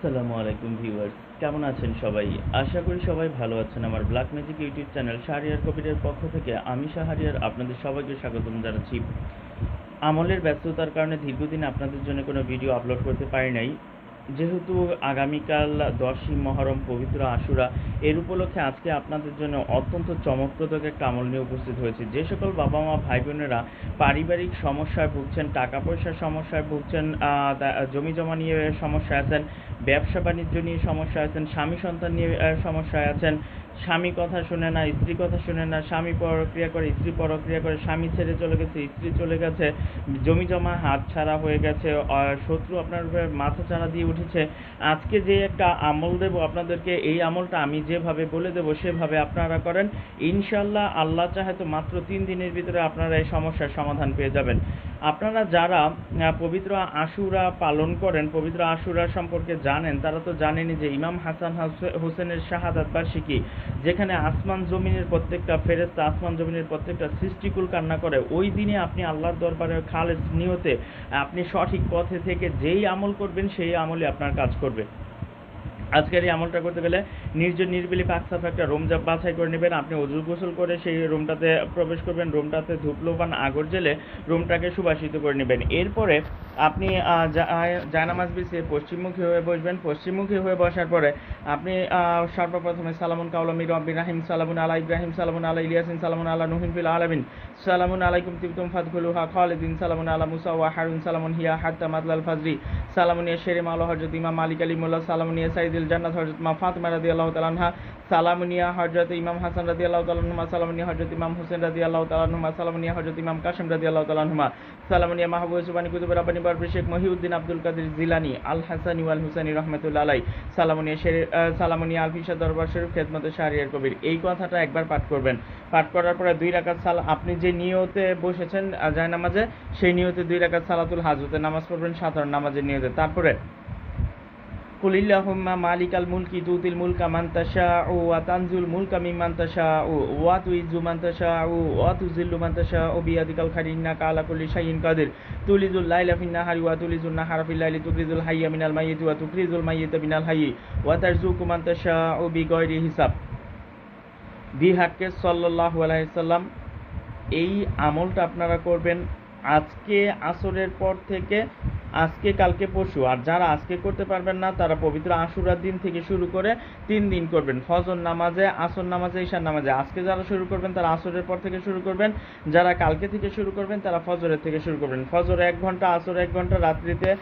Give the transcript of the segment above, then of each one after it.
আসসালামু আলাইকুম ভিউয়ার্স, কেমন আছেন সবাই? আশা করি সবাই ভালো আছেন। আমার black magic YouTube channel Shahriar কবিরের পক্ষ থেকে আমি শাহরিয়ার আপনাদের সবাইকে স্বাগতম জানাচ্ছি। আমলের ব্যস্ততার কারণে দীর্ঘদিন আপনাদের জন্য কোনো ভিডিও আপলোড করতে পারি নাই। যেহেতু আগামীকাল দশই মহরম পবিত্র আশুরা, এর উপলক্ষে আজকে আপনাদের জন্য অত্যন্ত চমকপ্রদ একটা আমল নিয়ে উপস্থিত হয়েছে। যে সকল বাবা মা ভাই বোনেরা পারিবারিক সমস্যায় ভুগছেন টাকা পয়সার সমস্যায় ভুগছেন জমি জমা নিয়ে সমস্যায় আছেন ব্যবসা বাণিজ্য নিয়ে সমস্যা আছেন স্বামী সন্তান নিয়ে সমস্যায় আছেন স্বামী কথা শুনে না, স্ত্রী কথা শুনে না, স্বামী পরক্রিয়া করে, স্ত্রী পরক্রিয়া করে, স্বামী ছেড়ে চলে গেছে, স্ত্রী চলে গেছে, জমি জমা, হাত ছাড়া হয়ে গেছে শত্রু আপনার উপরে মাথা চাড়া দিয়ে উঠেছে। আজকে যে একটা আমল দেব আপনাদেরকে, এই আমলটা আমি যেভাবে বলে দেব, সেভাবে আপনারা করেন। ইনশাল্লাহ আল্লাহ চাহে তো মাত্র তিন দিনের ভিতরে আপনারা এই সমস্যার সমাধান পেয়ে যাবেন। আপনারা যারা পবিত্র আশুরা পালন করেন, পবিত্র আশুরা সম্পর্কে জানেন, তারা তো জানেনই যে ইমাম হাসান হোসেনের শাহাদাত বার্ষিকী, যেখানে আসমান জমিনের প্রত্যেকটা ফেরেস্তা আসমান জমিনের প্রত্যেকটা সৃষ্টিকুল কান্না করে, ওই দিনে আপনি আল্লাহর দরবারে খালেজ নিয়তে, আপনি সঠিক পথে থেকে যেই আমল করবেন, সেই আমলে আপনার কাজ করবে। আজকের এই আমলটা করতে গেলে নির্জন নির্বিলি পাক সাফ একটা রুম যা বাছাই করে নেবেন। আপনি অজু গোসল করে সেই রুমটাতে প্রবেশ করবেন। রুমটাতে ধূপলোপান আগর জেলে রুমটাকে সুবাসিত করে নেবেন। এরপরে আপনি জায়নামাজ বিছিয়ে পশ্চিমমুখী হয়ে বসবেন। পশ্চিমমুখী হয়ে বসার পরে আপনি সর্বপ্রথমে সালামুন কাউলামি রব্বি রাহিম, সালামুন আলা ইব্রাহিম, সালামুন আলা ইলিয়াসিন, সালামুন আলা নুহিন ফিল আলামিন, সালামুন আলাইকুম তিবতুম ফাদখুলুহা খালিদিন, সালামুন আলা মুসা ওয়া হারুন, সালামুন হিয়া হাত্তা মাদলাল ফাজরি সালামুন ইয়া শেরে মাওলা হযরত ইমাম মালিক আলিমুল্লাহ সালামুন ইয়া সাইদুল জান্নাত হযরত মা ফাতিমা রাদিয়াল্লাহু তাআলা আনহা সালামুন ইয়া হযরত ইমাম হাসান রাদিয়াল্লাহু তাআলা আনহুমা সালামুন ইয়া হযরত ইমাম হোসেন রাদিয়াল্লাহু তাআলা আনহুমা সালামুন ইয়া হযরত ইমাম কাসিম রাদিয়াল্লাহু তাআলা আনহুমা সালামুন ইয়া মাহবুব সুবানি কুতুব রাব্বানি বারবি শেখ মহিউদ্দিন আব্দুল কাদের জিলানি আল হাসানি ওয়াল হুসাইনি রাহমাতুল্লাহ আলাই সালামুন ইয়া শেরে আহ, আলফিসা দরবার শরীফ খেদমতে শাহরিয়ার কবির। এই কথাটা একবার পাঠ করবেন। পাঠ করার পরে দুই রাকাত সাল আপনি যে নিয়তে বসেছেন আজায় নামাজে, সেই নিয়তে দুই রাকাত সালাতুল হাজতে নামাজ পড়বেন, সাধারণ নামাজের নিয়তে। তারপরে, কুলিল্লাহুম্মা মালিকাল মুলকি তুতিল মুলকা মান তাশাউ ওয়া তানজুল মুলকা মান্তাশা তাশাউ ওয়া তুইজু মান তাশাউ ওয়া তুযিল্লু মান তাশাউ বিয়াদিকাল খারিন না কালা কুলি শাইইন কাদির। তুলিজুল লাইলা ফিন নাহারি ওয়া তুলিজুন নাহারা ফিল লাইলি তুকরিজুল হাইয়্যা মিনাল মাইয়িতি ওয়া তুকরিজুল মাইয়িতা মিনাল হাইয়্যি ওয়া তারজুকু মান তাশাউ বিগয়রি হিসাব। বিহাক্কে সাল্লাল্লাহু আলাইহি সাল্লাম এই আমলটা আপনারা করবেন আজকে আসরের পর থেকে আজকে, কালকে, পরশু। আর যারা আজকে করতে পারবেন না, তারা পবিত্র আশুরার দিন থেকে শুরু করে তিন দিন করবেন। ফজর নামাজে, আসর নামাজে, ঈশার নামাজে। আজকে যারা শুরু করবেন, তারা আসরের পর থেকে শুরু করবেন। যারা কালকে থেকে শুরু করবেন, তারা ফজরের থেকে শুরু করবেন। ফজর এক ঘণ্টা, আসর এক ঘণ্টা, রাত্রিতে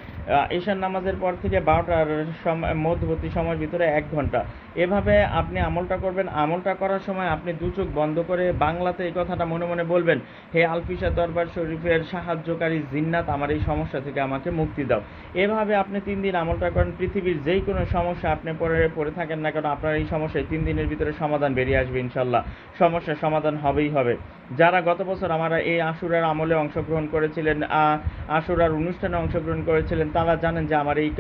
ঈশার নামাজের পর থেকে বারোটার সময় মধ্যবর্তী সময়ের ভিতরে এক ঘণ্টা। এভাবে আপনি আমলটা করবেন। আমলটা করার সময় আপনি দু চোখ বন্ধ করে বাংলাতে এই কথাটা মনে মনে বলবেন, হে আলফিসা দরবার শরীফের সাহায্যকারী জিন্নাত, আমার এই সমস্যা থেকে আমাকে মুক্তি দাও। এভাবে আপনি তিন দিন আমলটা করেন পৃথিবীর যেই কোনো সমস্যা আপনি পড়ে পড়ে থাকেন না কেন, আপনার এই সমস্যায় তিন দিনের ভিতরে সমাধান বেরিয়ে আসবে ইনশাল্লাহ। সমস্যার সমাধান হবেই হবে। যারা গত বছর আমরা এই আশুরার আমলে অংশগ্রহণ করেছিলেন আশুরার অনুষ্ঠানে অংশগ্রহণ করেছিলেন, তারা জানেন যে আমার এই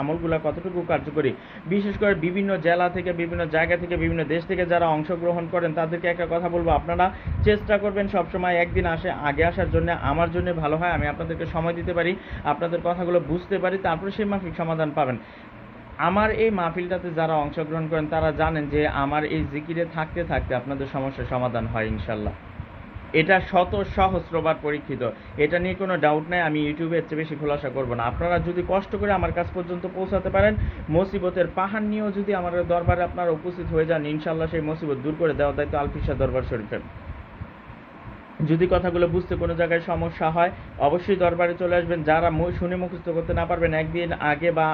আমলগুলো কতটুকু কার্যকরী। বিশেষ করে বিভিন্ন জেলা থেকে, বিভিন্ন জায়গা থেকে, বিভিন্ন দেশ থেকে যারা অংশগ্রহণ করেন, তাদেরকে একটা কথা বলব, আপনারা চেষ্টা করবেন সবসময় একদিন আসে, আগে আসার জন্য, আমার জন্য ভালো হয়, আমি আপনাদেরকে সময় দিতে পারি, আপনাদের কথাগুলো বুঝতে পারি, তারপরে সেই মাফিক সমাধান পাবেন। আমার এই মাহফিলটাতে যারা অংশগ্রহণ করেন, তারা জানেন যে আমার এই জিকিরে থাকতে থাকতে আপনাদের সমস্যার সমাধান হয়, ইনশাল্লাহ। এটা শত সহস্রবার পরীক্ষিত। এটা নিয়ে কোনো ডাউট নাই, আমি ইউটিউবে এর চেয়ে বেশি খোলাসা করব না। আপনারা যদি কষ্ট করে আমার কাছ পর্যন্ত পৌঁছাতে পারেন, মুসিবতের পাহাড় নিয়েও যদি আমার দরবারে আপনারা উপস্থিত হয়ে যান, ইনশাল্লাহ সেই মুসিবত দূর করে দেওয়া দায়িত্ব আলফিসা দরবার শরীফের। যদি কথাগুলো বুঝতে কোনো জায়গায় সমস্যা হয়, অবশ্যই দরবারে চলে আসবেন। যারা শুনে মুখস্থ করতে না পারবেন, একদিন আগে বা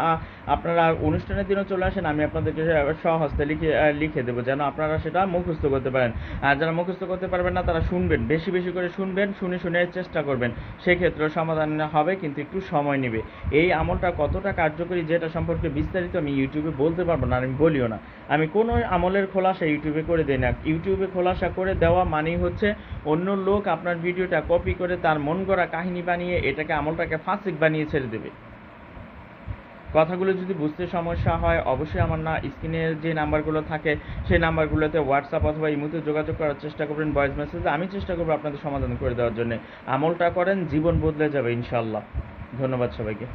আপনারা অনুষ্ঠানের দিনও চলে আসেন, আমি আপনাদেরকে সহস্তে লিখে লিখে দেবো যেন আপনারা সেটা মুখস্থ করতে পারেন। আর যারা মুখস্থ করতে পারবেন না, তারা শুনবেন, বেশি বেশি করে শুনবেন, শুনে শুনে চেষ্টা করবেন। সেক্ষেত্রে সমাধান হবে, কিন্তু একটু সময় নেবে। এই আমলটা কতটা কার্যকরী যেটা সম্পর্কে বিস্তারিত আমি ইউটিউবে বলতে পারব না আমি বলিও না। আমি কোনো আমলের খোলাসা ইউটিউবে করে দিই না। ইউটিউবে খোলাসা করে দেওয়া মানেই হচ্ছে অন্য লোক আপনার ভিডিওটা কপি করে তার মন গড়া কাহিনী বানিয়ে এটাকে আমলটাকে ফাসিক বানিয়ে ছেড়ে দেবে। কথাগুলো যদি বুঝতে সমস্যা হয়, অবশ্যই আমার না স্ক্রিনের যে নাম্বারগুলো থাকে, সেই নাম্বারগুলোতে হোয়াটসঅ্যাপ অথবা ইমুতে যোগাযোগ করার চেষ্টা করবেন ভয়েস মেসেজে আমি চেষ্টা করব আপনাদের সমাধান করে দেওয়ার জন্য। আমলটা করেন, জীবন বদলে যাবে ইনশাল্লাহ ধন্যবাদ সবাইকে।